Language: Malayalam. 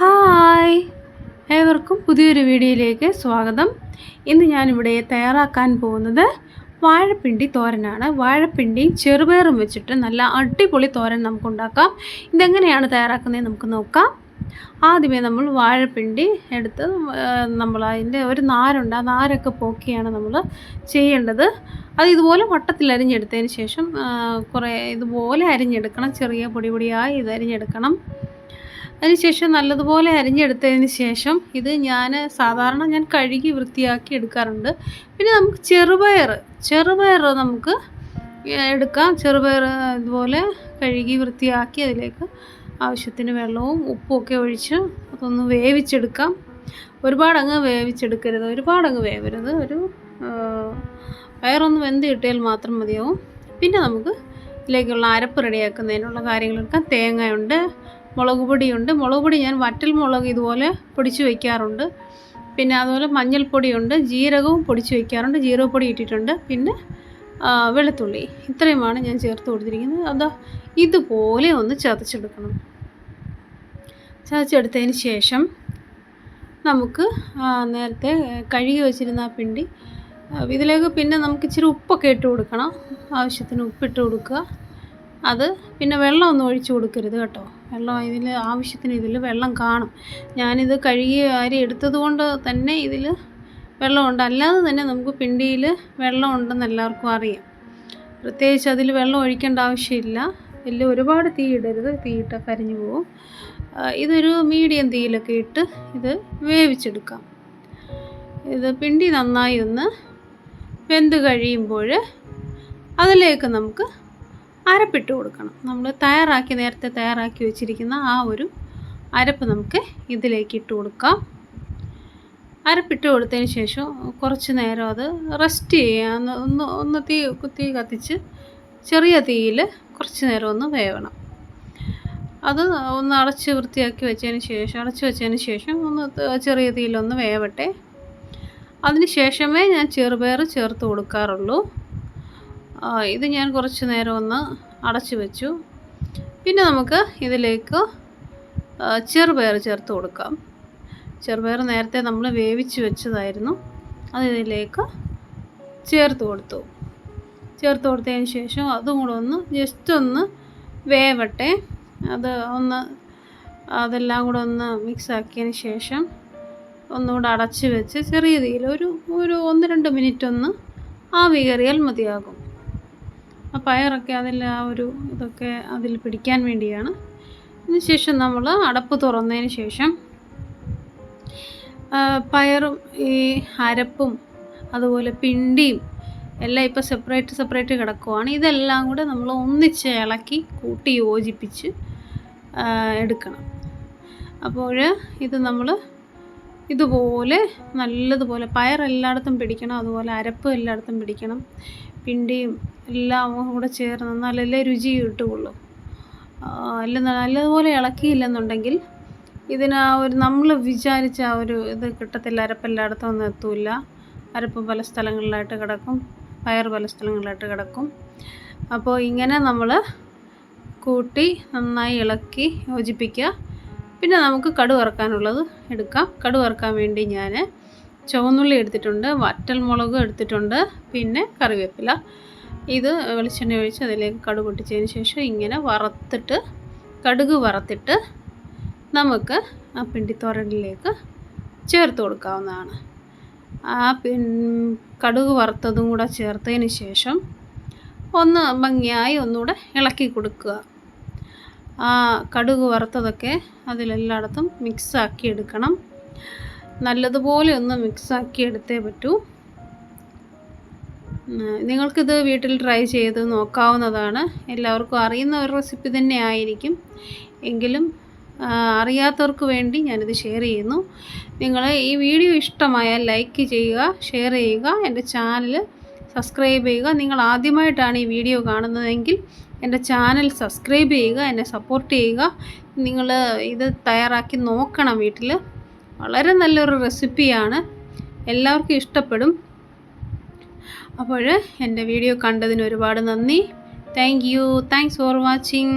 ഹായ്. ഏവർക്കും പുതിയൊരു വീഡിയോയിലേക്ക് സ്വാഗതം. ഇന്ന് ഞാനിവിടെ തയ്യാറാക്കാൻ പോകുന്നത് വാഴപ്പിണ്ടി തോരനാണ്. വാഴപ്പിണ്ടിയും ചെറുപയറും വെച്ചിട്ട് നല്ല അടിപൊളി തോരൻ നമുക്കുണ്ടാക്കാം. ഇതെങ്ങനെയാണ് തയ്യാറാക്കുന്നത് നമുക്ക് നോക്കാം. ആദ്യമേ നമ്മൾ വാഴപ്പിണ്ടി എടുത്ത് നമ്മൾ അതിന്റെ ഒരു നാരുണ്ട് ആ നാരൊക്കെ പോക്കിയാണ് നമ്മൾ ചെയ്യേണ്ടത്. അത് ഇതുപോലെ വട്ടത്തിൽ അരിഞ്ഞെടുത്തതിന് ശേഷം കുറേ ഇതുപോലെ അരിഞ്ഞെടുക്കണം. ചെറിയ പൊടി പൊടിയായി ഇത് അരിഞ്ഞെടുക്കണം. അതിനുശേഷം നല്ലതുപോലെ അരിഞ്ഞെടുത്തതിന് ശേഷം ഇത് ഞാൻ സാധാരണ ഞാൻ കഴുകി വൃത്തിയാക്കി എടുക്കാറുണ്ട്. പിന്നെ നമുക്ക് ചെറുപയർ ചെറുപയർ നമുക്ക് എടുക്കാം. ചെറുപയർ ഇതുപോലെ കഴുകി വൃത്തിയാക്കി അതിലേക്ക് ആവശ്യത്തിന് വെള്ളവും ഉപ്പും ഒക്കെ ഒഴിച്ച് അതൊന്ന് വേവിച്ചെടുക്കാം. ഒരുപാടങ്ങ് വേവിച്ചെടുക്കരുത്. ഒരുപാടങ്ങ് വേവരുത്. ഒരു വയറൊന്ന് വെന്ത് കിട്ടിയാൽ മാത്രം മതിയാവും. പിന്നെ നമുക്ക് ഇതിലേക്കുള്ള അരപ്പ് റെഡിയാക്കുന്നതിനുള്ള കാര്യങ്ങളെടുക്കാം തേങ്ങയുണ്ട് മുളക് പൊടിയുണ്ട്. മുളക് പൊടി ഞാൻ വറ്റൽ മുളക് ഇതുപോലെ പൊടിച്ച് വയ്ക്കാറുണ്ട് പിന്നെ അതുപോലെ മഞ്ഞൾപ്പൊടിയുണ്ട്. ജീരകവും പൊടിച്ച് വയ്ക്കാറുണ്ട് ജീരകപ്പൊടി ഇട്ടിട്ടുണ്ട്. പിന്നെ വെളുത്തുള്ളി. ഇത്രയുമാണ് ഞാൻ ചേർത്ത് കൊടുത്തിരിക്കുന്നത്. അതാ ഇതുപോലെ ഒന്ന് ചതച്ചെടുക്കണം. ചതച്ചെടുത്തതിന് ശേഷം നമുക്ക് നേരത്തെ കഴുകി വെച്ചിരുന്ന പിണ്ടി ഇതിലേക്ക് പിന്നെ നമുക്ക് ഇച്ചിരി ഉപ്പൊക്കെ ഇട്ട് കൊടുക്കണം. ആവശ്യത്തിന് ഉപ്പിട്ട് കൊടുക്കുക. അത് പിന്നെ വെള്ളമൊന്നും ഒഴിച്ച് കൊടുക്കരുത് കേട്ടോ. വെള്ളം ഇതിൽ ആവശ്യത്തിന് ഇതിൽ വെള്ളം കാണും. ഞാനിത് കഴുകി അരി എടുത്തത് കൊണ്ട് തന്നെ ഇതിൽ വെള്ളമുണ്ട്. അല്ലാതെ തന്നെ നമുക്ക് പിണ്ടിയിൽ വെള്ളമുണ്ടെന്ന് എല്ലാവർക്കും അറിയാം. പ്രത്യേകിച്ച് അതിൽ വെള്ളം ഒഴിക്കേണ്ട ആവശ്യമില്ല. വലിയ ഒരുപാട് തീ ഇടരുത്. തീ ഇട്ടാൽ കരിഞ്ഞു പോകും ഇതൊരു മീഡിയം തീയിലൊക്കെ ഇട്ട് ഇത് വേവിച്ചെടുക്കാം. ഇത് പിണ്ടി നന്നായി ഒന്ന് വെന്ത് കഴിയുമ്പോൾ അതിലേക്ക് നമുക്ക് അരപ്പിട്ട് കൊടുക്കണം. നമ്മൾ തയ്യാറാക്കി നേരത്തെ തയ്യാറാക്കി വെച്ചിരിക്കുന്ന ആ ഒരു അരപ്പ് നമുക്ക് ഇതിലേക്ക് ഇട്ട് കൊടുക്കാം. അരപ്പിട്ട് കൊടുത്തതിന് ശേഷം കുറച്ച് നേരം അത് റെസ്റ്റ് ചെയ്യാം ഒന്ന് ഒന്ന് തീ തീ കത്തിച്ച് ചെറിയ തീയിൽ കുറച്ച് നേരം ഒന്ന് വേവണം. അത് ഒന്ന് അടച്ച് വൃത്തിയാക്കി വെച്ചതിന് ശേഷം അടച്ച് വെച്ചതിന് ശേഷം ഒന്ന് ചെറിയ തീയിലൊന്ന് വേവട്ടെ. അതിന് ശേഷമേ ഞാൻ ചെറുപയർ ചേർത്ത് കൊടുക്കാറുള്ളൂ. ഇത് ഞാൻ കുറച്ച് നേരം ഒന്ന് അടച്ചു വെച്ചു. പിന്നെ നമുക്ക് ഇതിലേക്ക് ചെറുപയർ ചേർത്ത് കൊടുക്കാം. ചെറുപയർ നേരത്തെ നമ്മൾ വേവിച്ച് വെച്ചതായിരുന്നു. അത് ഇതിലേക്ക് ചേർത്ത് കൊടുത്തു. ചേർത്ത് കൊടുത്തതിന് ശേഷം അതും കൂടെ ഒന്ന് ജസ്റ്റ് ഒന്ന് വേവട്ടെ. അത് ഒന്ന് അതെല്ലാം കൂടെ ഒന്ന് മിക്സ് ആക്കിയതിന് ശേഷം ഒന്നുകൂടെ അടച്ച് വെച്ച് ചെറിയ രീതിയിൽ ഒരു ഒരു ഒന്ന് രണ്ട് മിനിറ്റ് ഒന്ന് ആവി കയറിയാൽ മതിയാകും. ആ പയറൊക്കെ അതിൽ ആ ഒരു ഇതൊക്കെ അതിൽ പിടിക്കാൻ വേണ്ടിയാണ്. അതിനുശേഷം നമ്മൾ അടപ്പ് തുറന്നതിന് ശേഷം പയറും ഈ അരപ്പും അതുപോലെ പിണ്ടിയും എല്ലാം ഇപ്പോൾ സെപ്പറേറ്റ് സെപ്പറേറ്റ് കിടക്കുവാണ്. ഇതെല്ലാം കൂടെ നമ്മൾ ഒന്നിച്ച് ഇളക്കി കൂട്ടി യോജിപ്പിച്ച് എടുക്കണം. അപ്പോൾ ഇത് നമ്മൾ ഇതുപോലെ നല്ലതുപോലെ പയർ എല്ലായിടത്തും പിടിക്കണം അതുപോലെ അരപ്പ് എല്ലായിടത്തും പിടിക്കണം പിണ്ടിയും എല്ലാം കൂടെ ചേർന്ന് നല്ലല്ലേ രുചി കിട്ടുകയുള്ളൂ. അല്ല നല്ലതുപോലെ ഇളക്കിയില്ലെന്നുണ്ടെങ്കിൽ ഇതിന് ആ ഒരു നമ്മൾ വിചാരിച്ച ആ ഒരു ഇത് കിട്ടത്തില്ല അരപ്പ് എല്ലായിടത്തും ഒന്നും എത്തൂല അരപ്പ് പല സ്ഥലങ്ങളിലായിട്ട് കിടക്കും പയർ പല സ്ഥലങ്ങളിലായിട്ട് കിടക്കും. അപ്പോൾ ഇങ്ങനെ നമ്മൾ കൂട്ടി നന്നായി ഇളക്കി യോജിപ്പിക്കുക. പിന്നെ നമുക്ക് കടു വറുക്കാനുള്ളത് എടുക്കാം. കടു വറുക്കാൻ വേണ്ടി ഞാൻ ചുവന്നുള്ളി എടുത്തിട്ടുണ്ട് വറ്റൽ മുളക് എടുത്തിട്ടുണ്ട് പിന്നെ കറിവേപ്പില. ഇത് വെളിച്ചെണ്ണ ഒഴിച്ച് അതിലേക്ക് കടുക് പൊട്ടിച്ചതിന് ശേഷം ഇങ്ങനെ വറുത്തിട്ട് കടുക് വറുത്തിട്ട് നമുക്ക് ആ പിണ്ടിത്തോരനിലേക്ക് ചേർത്ത് കൊടുക്കാവുന്നതാണ്. ആ പിൻ കടുക് വറുത്തതും കൂടെ ചേർത്തതിന് ശേഷം ഒന്ന് ഭംഗിയായി ഒന്നുകൂടെ ഇളക്കി കൊടുക്കുക. ആ കടുക് വറുത്തതൊക്കെ അതിലെല്ലായിടത്തും മിക്സാക്കി എടുക്കണം. നല്ലതുപോലെ ഒന്ന് മിക്സാക്കി എടുത്തേ പറ്റൂ. നിങ്ങൾക്കിത് വീട്ടിൽ ട്രൈ ചെയ്ത് നോക്കാവുന്നതാണ്. എല്ലാവർക്കും അറിയുന്ന ഒരു റെസിപ്പി തന്നെ ആയിരിക്കും. എങ്കിലും അറിയാത്തവർക്ക് വേണ്ടി ഞാനിത് ഷെയർ ചെയ്യുന്നു. നിങ്ങൾ ഈ വീഡിയോ ഇഷ്ടമായാൽ ലൈക്ക് ചെയ്യുക ഷെയർ ചെയ്യുക. എന്റെ ചാനൽ സബ്സ്ക്രൈബ് ചെയ്യുക. നിങ്ങൾ ആദ്യമായിട്ടാണ് ഈ വീഡിയോ കാണുന്നതെങ്കിൽ എന്റെ ചാനൽ സബ്സ്ക്രൈബ് ചെയ്യുക എന്നെ സപ്പോർട്ട് ചെയ്യുക. നിങ്ങൾ ഇത് തയ്യാറാക്കി നോക്കണം വീട്ടിൽ. വളരെ നല്ലൊരു റെസിപ്പിയാണ്. എല്ലാവർക്കും ഇഷ്ടപ്പെടും. അപ്പോൾ എന്റെ വീഡിയോ കണ്ടതിന് ഒരുപാട് നന്ദി. Thank you. Thanks for watching.